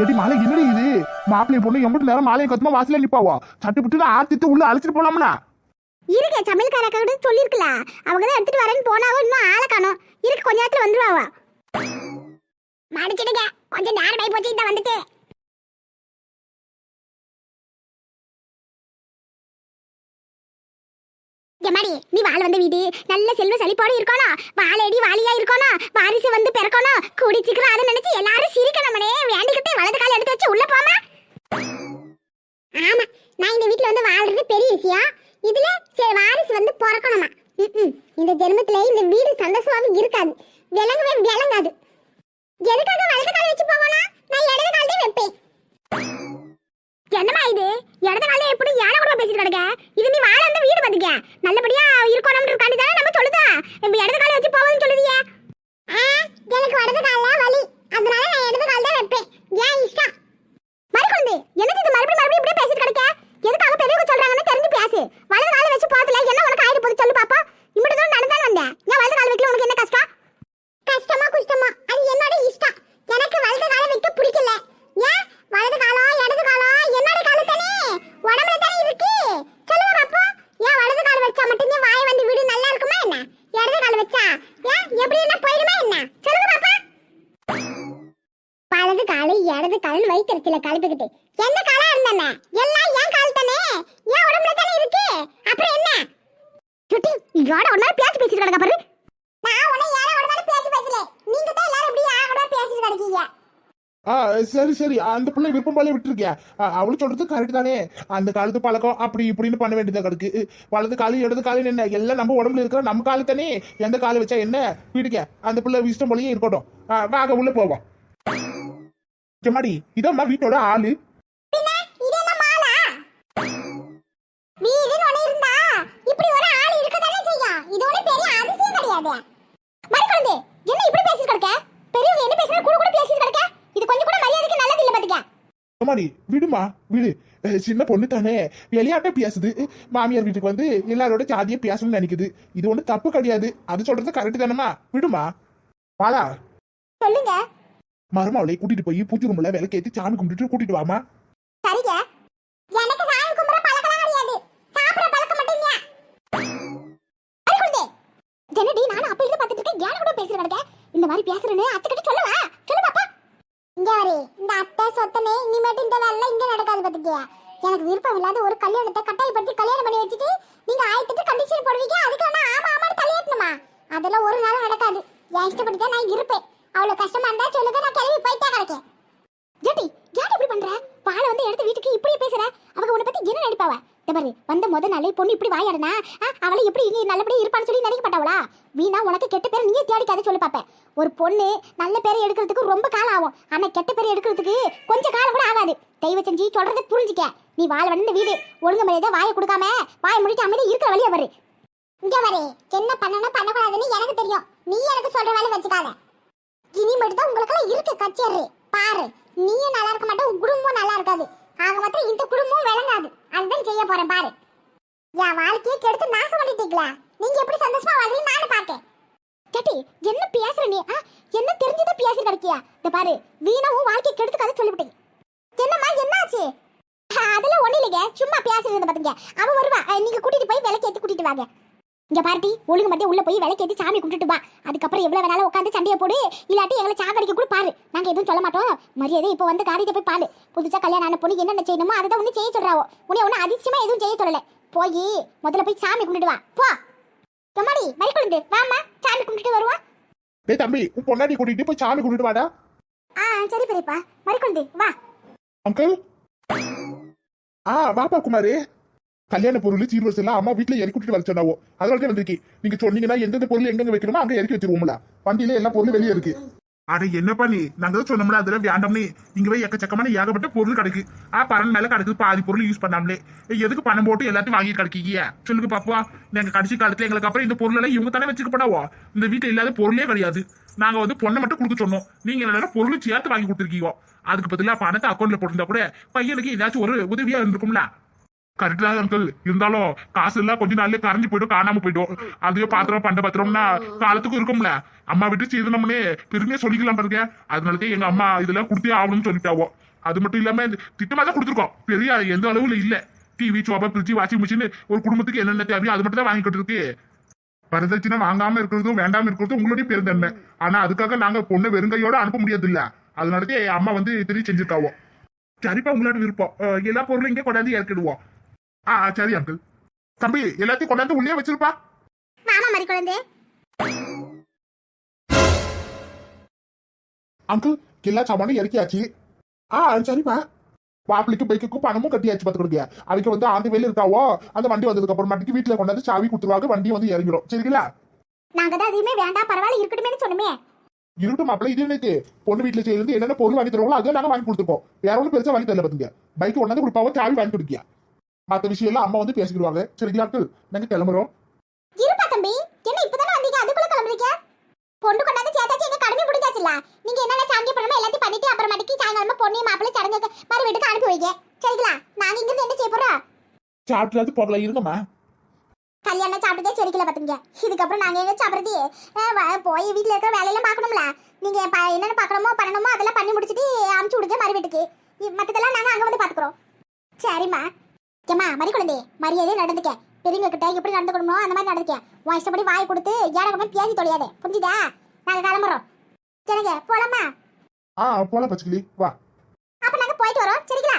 Eddy மாலை என்னடி இது? மாப்பிள்ளை பொண்ணு எம்பிட்டு நேரம் மாலையை கத்துமா வாசல நிப்பாவோ? சட்டு புட்டு ஆத்திட்டு உள்ள அழைச்சிட்டு போலாம்ல இருக்க சமையல்கார கூட சொல்லிருக்கல அவங்க தான் எடுத்துட்டு வரேன்னு போனாவோ இன்னும் ஆளை காணோம். இருக்கு கொஞ்ச நேரத்துல வந்துருவாவா? மடிச்சிடுங்க கொஞ்சம் நேரம் ஆகி போச்சு இந்த வந்துட்டு. எம்மாடி நீ வாழ் வந்த வீடு நல்ல செல்வ செழிப்போடு இருக்கணும் வாழையடி வாலியா இருக்கணும் வாரிசு வந்து பிறக்கணும் கூடி சீக்கிரம் அதை நினைச்சு எல்லாரும் சிரிக்கணும்னே வேண்டிக்கிட்டே வலது கால எடுத்து வச்சு உள்ள போமா ஆமா நான் இந்த வீட்ல வந்து வாழ்றது பெரிய விஷயம். இதுல சரி வாரிசு வந்து பிறக்கணுமா? இந்த ஜென்மத்துல இந்த வீடு சந்தோஷமாவும் இருக்காது. விளங்கவே விளங்காது. எதுக்காக வலது கால வச்சு போவோம்னா நான் இடது காலே வைப்பேன். என்னமா இது? இடத்த நாள் எப்படி யானை கூட பேசிட்டு கிடக்க? இது நீ வாழ வந்து வீடு பாத்துக்க நல்லபடியா இருக்கணும்னு இருக்காண்டி தானே நம்ம சொல்லுதா இப்ப இடது கால வச்சு போவோம்னு சொல்லுதியே எனக்கு வலது கால வலி அதனால நான் இடது கால தான் வைப்பேன் ஏன் இஷ்டம் மறுக்குண்டு என்னது இது மறுபடியும் மறுபடியும் இப்படியே பேசிட்டு கிடக்க எதுக்காக பெரியவங்க சொல்றாங்கன்னு தெரிஞ்சு பேசு வலது கால வச்சு போறதுல என்ன உனக்கு ஆயிட்டு போகுது சொல்லு பாப்பா இப்படி தான் நடந்தாலும் வந்தேன் ஏன் வலது கால வைக்கல உனக்கு என்ன கஷ்டம் கஷ்டமா குஷ்டமா அது என்னோட இஷ்டம் எனக்கு வலது கால வைக்க பிடிக்கல ஏன் வலது காலம் இடது காலம் என்னோட காலம் தானே உடம்புல தானே இருக்கு சொல்லுங்க பாப்பா ஏன் வலது கால் வச்சா மட்டும்தான் வாய் வந்து வீடு நல்லா இருக்குமா என்ன இடது கால் வச்சா ஏன் எப்படி என்ன போயிடுமா என்ன சொல்லுங்க பாப்பா வலது காலு இடது கால் வைக்கிறதுல கலப்பிக்கிட்டு எந்த காலா இருந்தானே எல்லாம் ஏன் கால் தானே ஏன் உடம்புல தானே இருக்கு? அப்புறம் என்ன? சுட்டி யாட ஒரு நாள் பேச்சு பேசிட்டு கிடக்க பாரு. நான் உன்னை யார ஒரு நாள் பேச்சு பேசல. நீங்க தான் எல்லாரும் இப்படி ஆகட பேசிட்டு கிடக்கீங்க. ஆ சரி சரி. அந்த பிள்ளை விருப்பம் போல விட்டுருக்கேன் அவளு சொல்றது கரெக்ட் தானே. அந்த காலத்து பழக்கம் அப்படி இப்படின்னு பண்ண வேண்டியதா கிடக்கு. வலது காலு இடது காலு என்ன? எல்லாம் நம்ம உடம்புல இருக்கிற நம்ம காலு தானே. எந்த காலு வச்சா என்ன? வீட்டுக்க. அந்த பிள்ளை இஷ்டம் போலயே இருக்கட்டும். வாங்க உள்ள போவோம். ஜமாடி இதம்மா வீட்டோட ஆளு. மாலா? விடுமா விடு. சின்ன பொண்ணு தானே. விளையாட்ட பேசுது. மாமியார் வீட்டுக்கு வந்து எல்லாரோட ஜாதியை பேசணும்னு நினைக்குது. இது ஒண்ணு தப்பு கிடையாது. அது சொல்றது கரெக்ட் தானேமா விடுமா? வாடா சொல்லுங்க. மருமாவளை கூட்டிட்டு போய் பூஜை ரூம்ல விளக்கேத்தி சாமி கும்பிட்டுட்டு கூட்டிட்டு வாமா சரிங்க. எனக்கு சாமி கும்பிட பழக்கம் கிடையாது. சாப்பிட பழக்கம் மட்டும் மறுக்குழந்தை என்னடி நானும் அப்ப இருந்து பார்த்துட்டு இருக்கேன். கூட பேசிட்டு நடக்க? இந்த மாதிரி பேசுறேன்னு அத்தை கிட்ட சொல்லவா? சொல்லு பாப்பா. இங்க வரி இந்த அத்தை சொத்தனே இனிமேட்டு இந்த வேலை இங்க நடக்காது பாத்துக்கிய எனக்கு விருப்பம் இல்லாத ஒரு கல்யாணத்தை கட்டாயப்படுத்தி கல்யாணம் பண்ணி வச்சுட்டு நீங்க ஆயத்துட்டு கண்டிஷன் போடுவீங்க. அதுக்கு வேணா ஆமா ஆமா தலையேட்டணுமா அதெல்லாம் ஒரு நாள் நடக்காது. என் இஷ்டப்படி தான் நான் இருப்பேன். அவ்வளவு கஷ்டமா இருந்தா சொல்லுங்க நான் கிளம்பி போயிட்டே கிடக்கேன். ஜெட்டி யார் இப்படி பண்ற? பாலை வந்து எடுத்து வீட்டுக்கு இப்படி பேசுற? அவங்க உன்னை பத்தி என்ன நினைப்பாவ? பாரு வந்த முத நாளே பொண்ணு இப்படி வாயாடுனா அவளை எப்படி நீ நல்லபடியா இருப்பான்னு சொல்லி நினைக்க மாட்டாவளா வீணா உனக்கு கெட்ட பேர் நீயே தேடிக்காத சொல்லி பார்ப்பேன் ஒரு பொண்ணு நல்ல பேரை எடுக்கிறதுக்கு ரொம்ப காலம் ஆகும். ஆனா கெட்ட பேரை எடுக்கிறதுக்கு கொஞ்சம் காலம் கூட ஆகாது. தெய்வ செஞ்சு சொல்றதை புரிஞ்சுக்க. நீ வாழ வந்த வீடு ஒழுங்கு மரியாதை வாயை கொடுக்காம வாயை முடிட்டு அமைதி இருக்கிற வழியா வரு. இங்க வரே. என்ன பண்ணணும் பண்ணக்கூடாதுன்னு எனக்கு தெரியும். நீ எனக்கு சொல்ற வேலை வச்சுக்காத. இனிமேட்டு தான் உங்களுக்கெல்லாம் இருக்கு கச்சேரி. பாரு நீயும் நல்லா இருக்க மாட்டேன் உன் குடும்பமும் நல்லா இருக்காது. ஆக மாத்திரம் இந்த குடும்பமும் விளங்காது. அதுதான் செய்ய போறேன் பாரு. என் வாழ்க்கையை கெடுத்து நாசம் பண்ணிட்டீங்களா? நீங்க எப்படி சந்தோஷமா வாழ்றீங்க நானும் பாக்கேன் கேட்டி என்ன பேசுற நீ? ஆ? என்ன தெரிஞ்சதை பேசி கிடைக்கியா இந்த பாரு வீணா உன் கெடுத்து கெடுத்துக்காத சொல்லிவிட்டீங்க என்னம்மா என்னாச்சு? ஆ, அதெல்லாம் ஒண்ணு இல்லைங்க சும்மா பேசுறது பாத்துங்க அவன் வருவா. நீங்க கூட்டிட்டு போய் விளக்கேத்தி கூட்டிட்டு வாங்க. இங்க பார்ட்டி ஒழுங்கு மத்திய உள்ள போய் விளக்கேத்தி சாமி கும்பிட்டுட்டு வா. அதுக்கப்புறம் எவ்வளவு வேணாலும் உட்காந்து சண்டையை போடு. இல்லாட்டி எங்களை சாகடிக்க கூட பாரு. நாங்க எதுவும் சொல்ல மாட்டோம். மரியாதை இப்போ வந்து காரியத்தை போய் பாரு. புதுசா கல்யாணம் ஆன பொண்ணு என்னென்ன செய்யணுமோ அதை ஒண்ணு செய்ய சொல்றாவோ உன்னை ஒண்ணு அதிசயமா எதுவும் செய்ய சொல்லல. போய் முதல்ல போய் சாமி கும்பிட்டுட்டு வா. போ. கம்மாடி மறிக்குழுந்து வாம்மா சாமி கும்பிட்டுட்டு வருவா. டேய் தம்பி உன் பொண்டாட்டி கூட்டிட்டு போய் சாமி கும்பிட்டு வாடா. ஆ சரி பெரியப்பா. மறிக்குழுந்து வா. அங்கிள். ஆ வாப்பா குமாரு. கல்யாண பொருள் சீர்வரிசை எல்லாம் அம்மா வீட்டுல இறக்கி விட்டுட்டு வர சொன்னாவோ? அதனால தான் வந்திருக்கி நீங்க சொன்னீங்கன்னா எந்தெந்த பொருள் எங்கெங்க வைக்கணுமோ அங்க இறக்கி வச்சிருவோம்ல. வண்டியில எல்லா பொருளும் வெளியே இருக்கு. அட என்ன பண்ணி நாங்க தான் சொன்னோம்ல அதுல வேண்டாம்னு. இங்க போய் எக்கச்சக்கமான ஏகப்பட்ட பொருள் கிடைக்கு. ஆ பரன் மேல கிடக்குது பாதி பொருள் யூஸ் பண்ணாமலே. எதுக்கு பணம் போட்டு எல்லாத்தையும் வாங்கி கிடைக்கீங்க? சொல்லுங்க பாப்பா. நாங்க கடைசி காலத்துல எங்களுக்கு அப்புறம் இந்த பொருள் எல்லாம் இவங்க தானே வச்சுக்கப்படாவோ இந்த வீட்டுல இல்லாத பொருளே கிடையாது. நாங்க வந்து பொண்ணை மட்டும் கொடுக்க சொன்னோம். நீங்க எல்லாரும் பொருள் சேர்த்து வாங்கி கொடுத்துருக்கீங்க. அதுக்கு பதிலா பணத்தை அக்கௌண்ட்ல போட்டிருந்தா கூட பையனுக்கு ஏதாச்சும் ஒரு உதவியா இருந்திருக்கும்ல. கரெக்ட் தான் அங்கிள் இருந்தாலும் காசு எல்லாம் கொஞ்ச நாள்ல கரைஞ்சு போயிடும் காணாம போயிடும். அதுவே பாத்திரம் பண்ட பத்திரம்னா காலத்துக்கும் இருக்கும்ல. அம்மா விட்டு சீதனம்னே பெருமையா சொல்லிக்கலாம் பாருங்க. அதனாலதான் எங்க அம்மா இதெல்லாம் கொடுத்தே ஆகணும்னு சொல்லிட்டாவோ. அது மட்டும் இல்லாம இந்த திட்டமா தான் கொடுத்துருக்கோம். பெரிய எந்த அளவுல இல்ல. TV sofa fridge washing machine ஒரு குடும்பத்துக்கு என்னென்ன தேவையோ அது மட்டும் தான் வாங்கிக்கிட்டு இருக்கு. வரதட்சணை வாங்காம இருக்கிறதும் வேண்டாம இருக்கிறதும் உங்களுடைய பெருந்தன்மை. ஆனா அதுக்காக நாங்க பொண்ணை வெறுங்கையோட அனுப்ப முடியாது இல்ல அதனாலதான் என் அம்மா வந்து திரும்பி செஞ்சிருக்காவோ. சரிப்பா உங்களோட விருப்பம். எல்லா பொருளும் இங்கே கொண்டாந்து இறக்கிடுவோம். ஆ சரி அங்கிள் தம்பி எல்லாத்தையும் கொண்டாந்து உள்ளே வச்சிருப்பா. மாமா மாதிரி குழந்தை. அங்கிள் எல்லா சாமானும் இறக்கியாச்சு. ஆ சரிப்பா மாப்பிளைக்கு பைக்குக்கும் பணமும் கட்டியாச்சு பார்த்துக்கிடுங்க. அதுக்கு வந்து அந்த வேலை இருக்காவோ அந்த வண்டி வந்ததுக்கு அப்புறமாட்டிக்கு வீட்டுல கொண்டாந்து சாவி கொடுத்துருவாங்க வண்டி வந்து இறங்கிடும். சரிங்களா? நாங்க தான் எதுவுமே வேண்டாம் பரவாயில்ல இருக்கட்டுமே சொன்னோமே. இருக்கட்டும் மாப்பிள்ளை இது எனக்கு பொண்ணு வீட்டுல செய்யறது என்னென்ன பொருள் வாங்கி தருவாங்களோ அதை நாங்க வாங்கி கொடுத்துருக்கோம். வேற ஒன்றும் பெருசா வாங்கி தரல பாத்துங்க பைக் கொண்டாந்து கொடுப்பாவோ சாவி வாங்கி கொடுக்கியா? மத்த விஷயம் எல்லாம் அம்மா வந்து பேசிக்கிடுவாங்க. சரிங்களா அங்கிள் நாங்க கிளம்புறோம். இருப்பா தம்பி என்ன இப்பதானே வந்தீங்க? அதுக்குள்ள கிளம்புறீங்க? பொண்ணு கொண்டாந்து சேர்த்தாச்சு எங்க கடமை முடிஞ்சாச்சுல நீங்க என்னென்ன சாங்கிய பண்ணணுமோ எல்லாத்தையும் பண்ணிட்டு அப்புறமேட்டுக்கு சாயங்காலமா பொண்ணு மாப்பிள்ளை சடங்கு மறு வீட்டுக்கு அனுப்பி வைங்க. சரிங்களா? நாங்க இங்க இருந்து என்ன செய்ய போறோம்? சாப்பிட்டு போகலாம். இருங்கம்மா. கல்யாணம் சாப்பிட்டதே சரிக்கல பாத்துங்க. இதுக்கப்புறம் நாங்க எங்க சாப்பிடுறது? போய் வீட்ல இருக்கிற வேலையெல்லாம் பார்க்கணும்ல? நீங்க என்னென்ன பார்க்கணுமோ பண்ணணுமோ அதெல்லாம் பண்ணி முடிச்சிட்டு அமுச்சு விடுங்க மறு வீட்டுக்கு. மத்ததெல்லாம் நாங்க அங்க வந்து பாத்துக்கிறோம். சரிம்மா. ஏம்மா மறி குழந்தை மரியாதையே நடந்துக்க. பெரியவங்க கிட்ட எப்படி நடந்துக்கணுமோ அந்த மாதிரி நடந்துக்க. உன் இஷ்டப்படி வாய் கொடுத்து ஏழை பேசி தொலையாதே. புரிஞ்சுதா? நாங்க கிளம்புறோம் சரிங்க போலாமா ஆ போலாம் பச்சைக்கிளி. வா. அப்ப நாங்க போயிட்டு வரோம் சரிங்களா?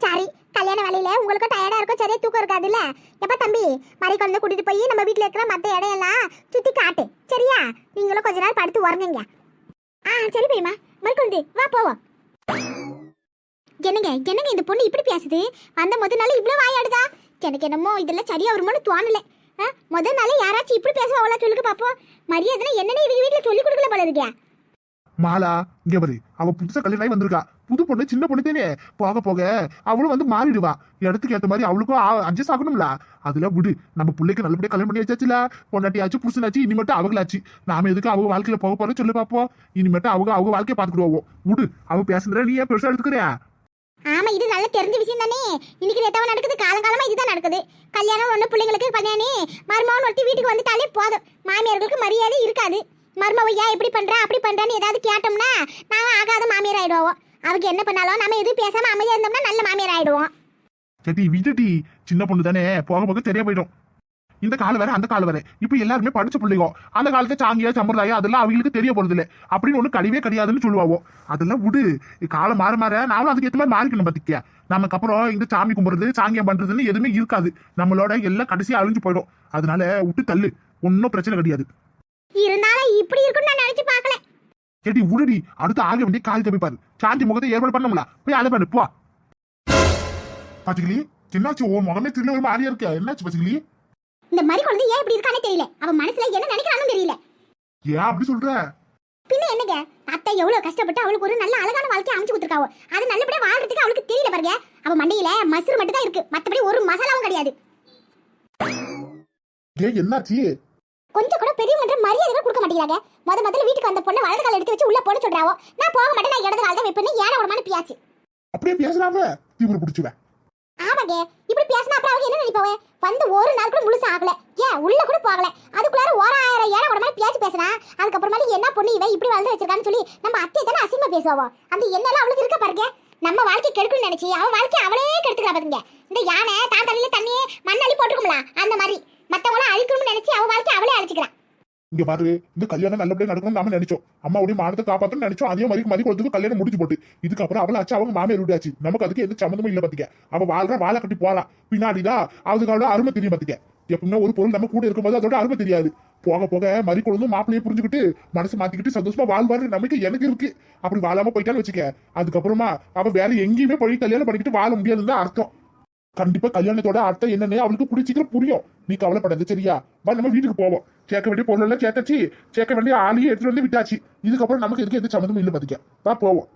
சரி கல்யாண வேலையில உங்களுக்கு டயர்டா இருக்கும் சரியா தூக்கம் இருக்காதுல்ல? எப்ப தம்பி? மறை குழந்தை கூட்டிட்டு போய் நம்ம வீட்ல இருக்கிற மத்த இடையெல்லாம் சுத்தி காட்டு. சரியா? நீங்களும் கொஞ்ச நேரம் படுத்து உறங்குங்க. ஆ சரி பையமா மறு குழந்தை வா போவோம். என்னங்க என்னங்க இந்த பொண்ணு இப்படி பேசுது? வந்த முத நாள் இவ்வளோ வாயாடுதா? எனக்கு என்னமோ இதெல்லாம் சரியா வருமானு தோணலை. ஆ, முத நாள் யாராச்சும் இப்படி பேசுவாங்களா சொல்லுங்க பார்ப்போம் மரியாதை என்னன்னு இவங்க வீட்டில் சொல்லி கொடுக்கல போல இருக்கே. மாலா இங்க பாரு. அவ புதுசா கல்யாணம் வந்திருக்கா. புது பொண்ணு சின்ன பொண்ணு தானே. போக போக அவளும் வந்து மாறிடுவா. இடத்துக்கு ஏற்ற மாதிரி அவளுக்கும் அட்ஜஸ்ட் ஆகணும்ல. அதுல விடு. நம்ம பிள்ளைக்கு நல்லபடியா கல்யாணம் பண்ணி வச்சாச்சுல. பொண்டாட்டியாச்சு புருஷனாச்சு இனிமேட்டு அவங்களாச்சு. நாம எதுக்கு அவங்க வாழ்க்கையில போக போறோம் சொல்லி பாப்போம். இனிமேட்டு அவங்க அவங்க வாழ்க்கைய பாத்துக்கிடுவோம் விடு. அவ பேசுறா நீ ஏன் பெருசா எடுத்துக்கிறியா ஆமா இது நல்ல தெரிஞ்ச விஷயம் தானே. இன்னைக்கு நேத்தாவும் நடக்குது? காலங்காலமா இதுதான் நடக்குது. கல்யாணம் ஒண்ணு பிள்ளைங்களுக்கு கல்யாணி. மருமகன் ஒருத்தி வீட்டுக்கு வந்துட்டாலே போதும். மாமியார்களுக்கு மரியாதை இருக்காது. மருமவ ஏன் இப்படி பண்றா? அப்படி பண்றான்னு ஏதாவது கேட்டோம்னா நாங்க ஆகாத மாமியார் ஆயிடுவோம். அவங்க என்ன பண்ணாலும் நம்ம எதுவும் பேசாம அமைதியா இருந்தோம்னா நல்ல மாமியார் ஆயிடுவோம். சரி விட்டுட்டி சின்ன பொண்ணு தானே. போக போக சரியா போயிடும். இந்த காலம் வேற அந்த காலம் வேற. இப்ப எல்லாருமே படிச்ச பிள்ளைங்க. அந்த காலத்து சாங்கியா சம்பிரதாயம் அதெல்லாம் அவங்களுக்கு தெரிய போறது இல்ல அப்படின்னு ஒண்ணு கிடையவே கிடையாதுன்னு சொல்லுவாவோ. அதெல்லாம் விடு. காலம் மாற மாற நாமளும் அதுக்கு ஏத்த மாதிரி மாறிக்கணும் பாத்திக்க நமக்கு அப்புறம் இந்த சாமி கும்பிடுறது சாங்கியம் பண்றதுன்னு எதுவுமே இருக்காது. நம்மளோட எல்லாம் கடைசியா அழிஞ்சு போயிடும். அதனால விட்டு தள்ளு. ஒன்னும் பிரச்சனை கிடையாது. இருந்தாலும் இப்படி இருக்கும்னு நான் நினைச்சு பார்க்கல. கேட்டி உடடி அடுத்து ஆக வேண்டிய கால் தப்பி பாரு. சாந்தி முகத்தை ஏற்பாடு பண்ணோம்ல போய் அதை பண்ணு போ. பாத்துக்கிளி என்னாச்சு? ஓ முகமே ஒரு மாதிரியா இருக்க. என்னாச்சு பாத்துக்கிளி இந்த மாதிரி குழந்தை ஏன் இப்படி இருக்கானே தெரியல. அவன் மனசுல என்ன நினைக்கிறான்னு தெரியல. ஏன் அப்படி சொல்ற? பின்ன என்னங்க? அத்தை எவ்வளவு கஷ்டப்பட்டு அவளுக்கு ஒரு நல்ல அழகான வாழ்க்கையை அமைச்சு கொடுத்துருக்காவோ. அது நல்லபடியா வாழ்றதுக்கு அவளுக்கு தெரியல பாருங்க. அவ மண்டையில மசுறு மட்டும் தான் இருக்கு. மத்தபடி ஒரு மசாலாவும் கிடையாது. என்னாச்சு? கொஞ்சம் கூட பெரியவங்க மரியாதை கூட கொடுக்க மாட்டேங்கிறாங்க. முத முதல்ல வீட்டுக்கு வந்த பொண்ணு வலது கால் எடுத்து வச்சு உள்ள போட சொல்றாவோ. நான் போக மாட்டேன். நான் இடது கால் தான் வைப்பேன்னு ஏன விடமான பியாச்சு. அப்படியே பேசுறாங்க தீவிர பிடிச்சுவேன் ஆமாங்க. இப்படி பேசினா அப்புறம் அவங்க என்ன நினைப்பாவே வந்து ஒரு நாள் கூட முழுசா ஆகல. ஏன்? உள்ள கூட போகல. அதுக்குள்ளார ஓராயிரம் ஏன விடமான பேச்சு பேசுனா அதுக்கப்புறமேட்டு என்ன பொண்ணு இவன் இப்படி வளர்ந்து வச்சிருக்கான்னு சொல்லி நம்ம அத்தை தானே அசிங்கமா பேசுவோம் அந்த என்னெல்லாம் அவளுக்கு இருக்க பாருங்க. நம்ம வாழ்க்கை கெடுக்கணும்னு நினைச்சு அவன் வாழ்க்கை அவளே கெடுத்துக்கிறா பாருங்க. இந்த யானை தான் தலையில தண்ணி மண்ணள்ளி போட்டுக்கும்ல அந்த மாதிரி. மத்தவங்கள அழிக்கணும்னு நினைச்சு அவன் வாழ்க்கை அவளே அழிச்சுக்கிறான் இங்க பாரு இந்த கல்யாணம் நல்லபடியா நடக்கணும் நாம நினைச்சோம். அம்மாவுடைய மானத்தை காப்பாத்தணும்னு நினைச்சோம். அதே மாதிரி மதி கொடுத்து கல்யாணம் முடிச்சு போட்டு. இதுக்கப்புறம் அவளை ஆச்சு அவங்க மாமே வீடாச்சு நமக்கு அதுக்கு எந்த சம்மந்தமும் இல்ல பாத்துக்க. அவ வாழ்ற வாழை கட்டி போறா. பின்னாடிதான் அதுக்கான அருமை தெரியும் பாத்துக்க. எப்பவுமே ஒரு பொருள் நம்ம கூட இருக்கும்போது அதோட அருமை தெரியாது. போக போக மறி கொழுந்தும் மாப்பிளையே புரிஞ்சுக்கிட்டு மனசு மாத்திக்கிட்டு சந்தோஷமா வாழ்வாரு நம்பிக்கை எனக்கு இருக்கு. அப்படி வாழாம போயிட்டான்னு வச்சுக்க. அதுக்கப்புறமா அவ வேற எங்கேயுமே போய் கல்யாணம் பண்ணிக்கிட்டு வாழ முடியாதுன்னு தான் அர்த்தம். கண்டிப்பா கல்யாணத்தோட அர்த்தம் என்னன்னு அவளுக்கு பிடிச்சிக்கிற புரியும். நீ கவலைப்படாது சரியா? வா நம்ம வீட்டுக்கு போவோம். சேர்க்க வேண்டிய பொருள் எல்லாம் சேர்த்தாச்சு சேர்க்க வேண்டிய ஆளையும் எடுத்துட்டு வந்து விட்டாச்சு. இதுக்கப்புறம் நமக்கு எதுக்கு எந்த சம்மந்தமும் இல்லை பாத்துக்க. வா போவோம்.